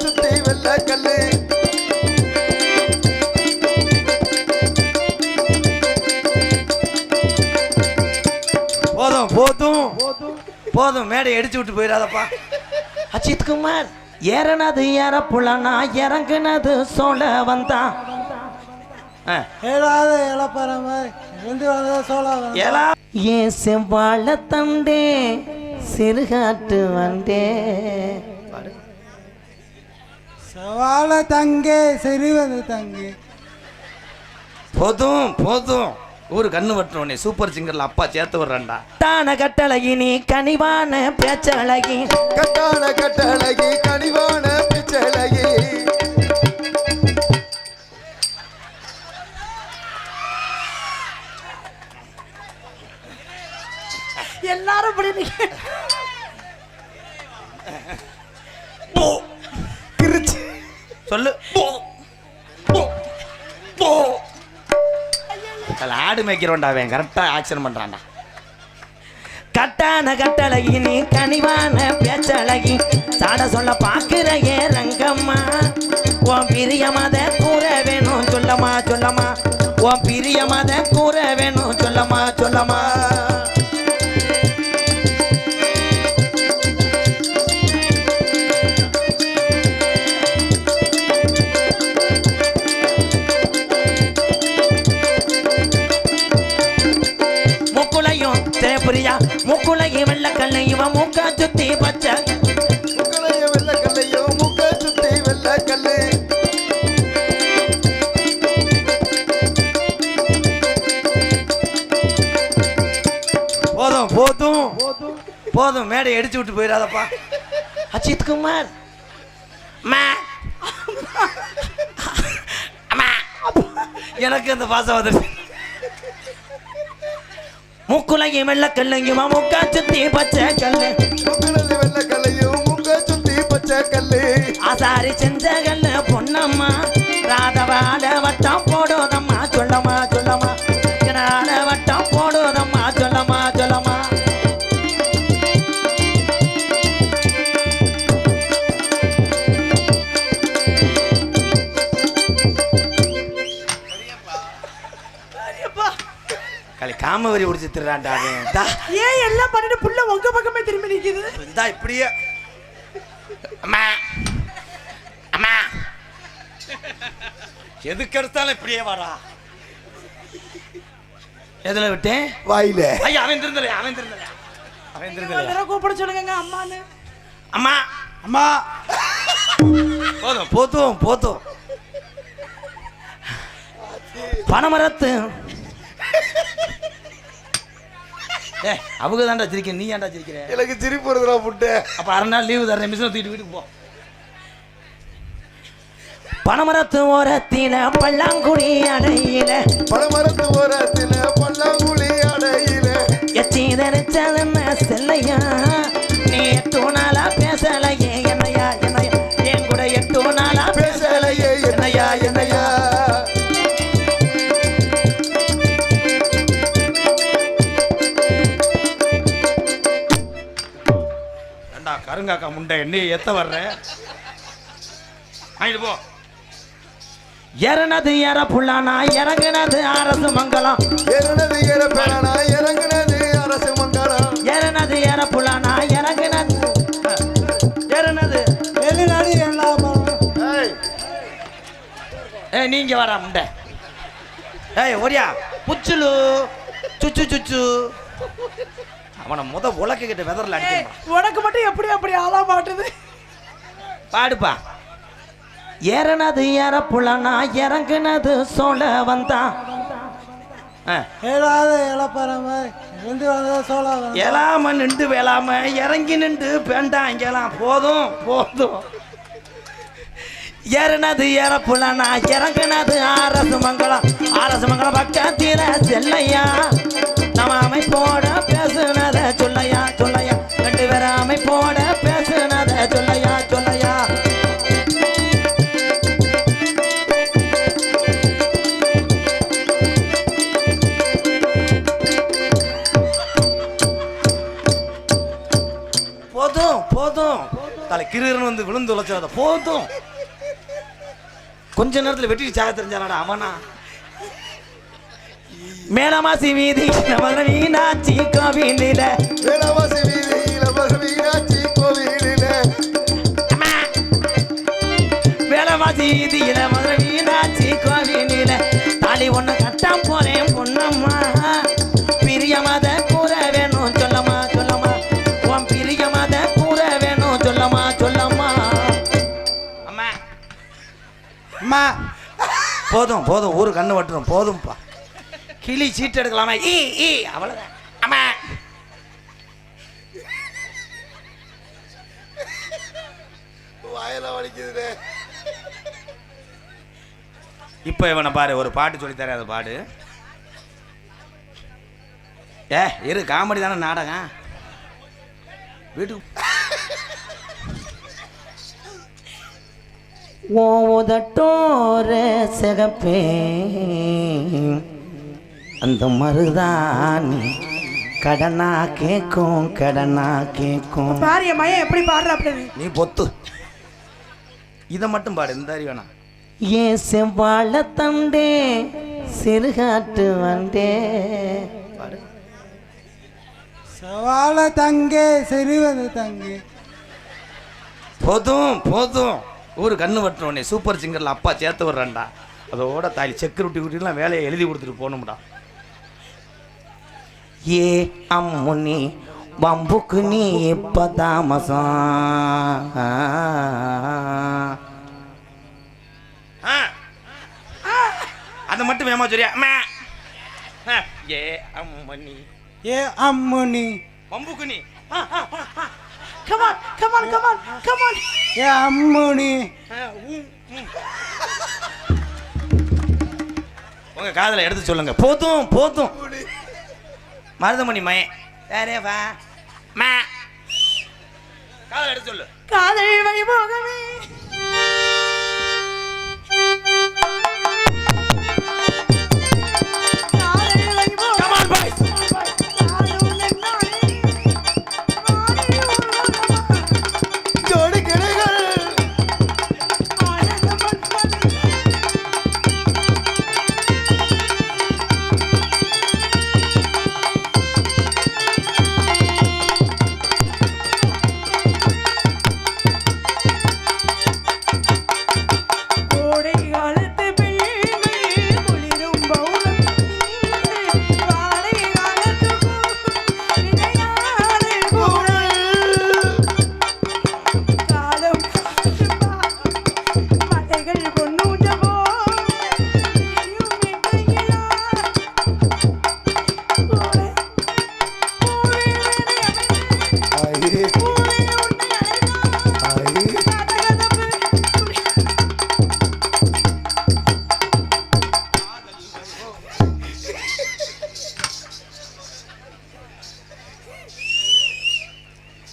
சுத்தி வெள்ள கல்லு போதும் போதும். போதும். மேடை அடிச்சு விட்டு போயிடாதப்பா. அஜித் குமார். ஏறனது ஏற புலனா இறங்குனது சோழ வந்தான் ஏழாவது சோழ ஏலா ஏன் செவ்வாழ தண்டே சிறுகாட்டு வந்தே. சவால தங்கே சிறுவது தங்கே. போதும் போதும். ஊரு கண்ணு வட்டுறோனே சூப்பர் சிங்கர்ல அப்பா சேர்த்து வர்றான்டா தான கட்டழகி நீ கனிவான பேச்சழகி. கட்டான கட்டழகி கனிவான பிச்சழகி. எல்லாரும் இப்படி நிக்க அதுல ஆடு மேய்க்கிறோண்டா அவன் கரெக்டா ஆக்ஷன் பண்றான்டா. கட்டான கட்டழகி நீ கனிவான பேச்சழகி சாட சொல்ல பாக்குற ஏ ரங்கம்மா. உன் பிரியமாத கூற வேணும் சொல்லம்மா சொல்லம்மா வெள்ளக்கல்லை இவன் மூக்கா சுத்தி பச்சை போதும் போதும். போதும். மேடை அடிச்சு விட்டு போயிடாதப்பா. அஜித் குமார். மா எனக்கு அந்த பாசம் வந்துருச்சு. முக்குலையும் வெள்ளக்கல்லையும் மூக்கா சுத்தி பச்சை கல்லு. முக்களைய வெள்ள கல்லையோ முக்க சுத்தி பச்சை கல்லு. ஆசாரி செஞ்ச கல்லு பொன்னம்மா ராதவாட வட்டம் போடுதம்மா. களி காமவரி உடிச்சு திருறான்டா அவன். தா. ஏன் எல்லாம் பண்ணிட்டு புள்ள உங்க பக்கமே திரும்பி நிக்குது. இந்தா இப்படியே. அம்மா. அம்மா. எதுக்கு எடுத்தாலும் இப்படியே வாடா. எதுல விட்டேன்? வாயில. ஐயா அவன் திருந்தல அவன் திருந்தல அவன் திருந்தல கூப்பிட சொல்லுங்க அம்மான்னு. அம்மா. அம்மா. போதும் போதும் போதும். பனமரத்து. ஏ அவங்க தான்டா சிரிக்க நீ ஏன்டா சிரிக்கிற? எனக்கு சிரிப்பு வருதுடா புட்டு. அப்ப அரை நாள் லீவு தரேன் மிஷினை தூக்கிட்டு வீட்டுக்கு போ. பனமரத்து ஓரத்தில பல்லாங்குடி அடையில பழமரத்து ஓரத்துல பல்லாங்குழி அடையில எச்சி தரிச்சதுன்னு செல்லையா? ஏண்டா கருங்காக்கா முண்டை என்னைய ஏத்த வர்ற. வாங்கிட்டு போ. இறனது இற புள்ளானா இறங்குனது அரசு மங்கலம் ஏறினது ஏற பேனா இறங்குனது அரசு மங்கலம் இறனது இற புள்ளானா இறங்குனது இறனது வெளிநாடு எல்லா ஏய். ஏ நீங்க வாடா முண்டை. ஏய் ஓடியா. புச்சுலு. சுச்சு சுச்சு. அவனை முத உலக்க கிட்ட வெதர்ல உனக்கு மட்டும் எப்படி அப்படி ஆளா மாட்டுது? பாடுப்பா. இறனது இற புள்ளானா இறங்குனது சோழ வந்தான். ஏழாவது ரெண்டு வளர்ந்த சோழ எலாம நின்று வேளாம இறங்கி நின்று வேண்டாம் இங்கெல்லாம் போதும் போதும். ஏறினது ஏற புலனா இறங்குனது அரசு மங்கலம் அரசு மங்கலம் பக்கத்தில செல்லையா. நம்ம அமைப்போட பேசுனத சொல்லையா சொல்லையா? ரெண்டு பேரும் அமைப்போட பேசுனத சொல்லையா சொல்லையா? போதும் போதும். தலை கிருன்னு வந்து விழுந்து உழைச்சாத போதும். கொஞ்ச நேரத்தில் வெட்டி சாக தெரிஞ்சானடா அவனா? மேலமாசி வீதி மதுரை மீனாட்சி கோவிலில. வேலவாசி வீதியில மீனாட்சி கோவிலில. மேலமாசி வீதியில மதுரை மீனாட்சி கோவிலில. தாலி ஒண்ணு கட்டாம போறேன் பொண்ணம்மா. பிரியமாத கூற வேணும் சொல்லம்மா சொல்லம்மா. உன் பிரியமாத கூற வேணும் சொல்லம்மா சொல்லம்மா. அம்மா. அம்மா. போதும் போதும் ஊரு கண்ணு வட்டுரும் போதும்ப்பா. கிளி சீட்டு எடுக்கலாமா? ஈ ஈ அவ்வளவுதான். அம்மா. வாயில வலிக்குதுடே. இப்போ இவனை பாரு ஒரு பாட்டு சொல்லித்தரேன் அதை பாடு. ஏ இரு காமெடி தானே நாடகம். வீட்டுக்கு ஓதட்டோர சிகப்பே. அந்த மருதாணி கடனா கேக்கும் கடனா கேக்கும். பாரு என் மையம் எப்படி பாடுற அப்படின்னு நீ பொத்து. இதை மட்டும் பாடு இந்த அறி வேணாம் ஏன் செவ்வாழ தண்டே சிறுகாட்டு வண்டே பாடு. சவால தங்கே சிறுவது தங்கே. போதும் போதும். ஊரு கண்ணு வட்டுறோம் நீ சூப்பர் சிங்கர்ல அப்பா சேர்த்து விட்றேன்டா. அதோட தாலி செக்யூரிட்டி குட்டிலாம் வேலையை எழுதி கொடுத்துட்டு போகணும்டா. ஏ அம்முனி பம்புக்கு நீ இப்ப தாமசம் ஆ. அதை மட்டும் வேமா சொல்லியா அம்மா. ஆ. ஏ அம்மணி ஏ அம்முனி. பம்புக்கு நீ. Come on come on come on come on ஏ அம்முனி. உங்க காதல எடுத்து சொல்லுங்க. போதும் போதும். மருதமணி மயன் வேறே வா மா. காதல எடுத்து சொல்லு. காதல் வைபோகமே যেতে